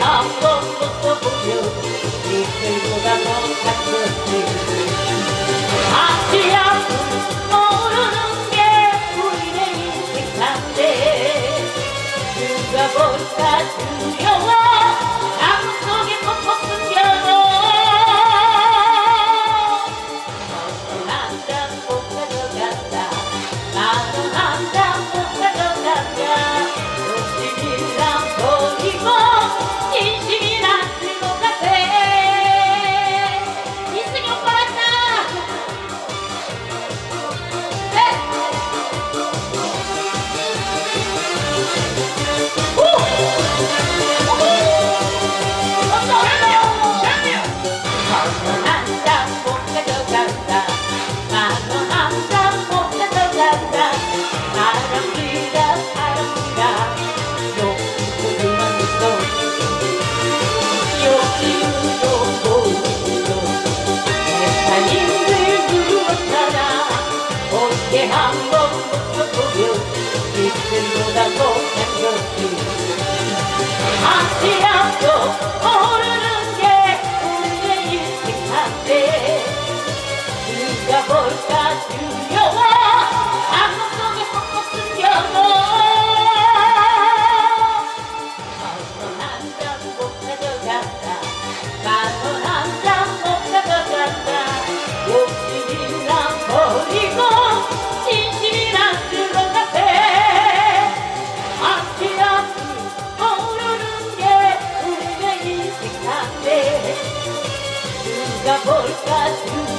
한번 먹어보려 이틀보다 더 가깝지 that you 이제 한번 웃겨보며 이틀보다 더 행복해 boca, boca,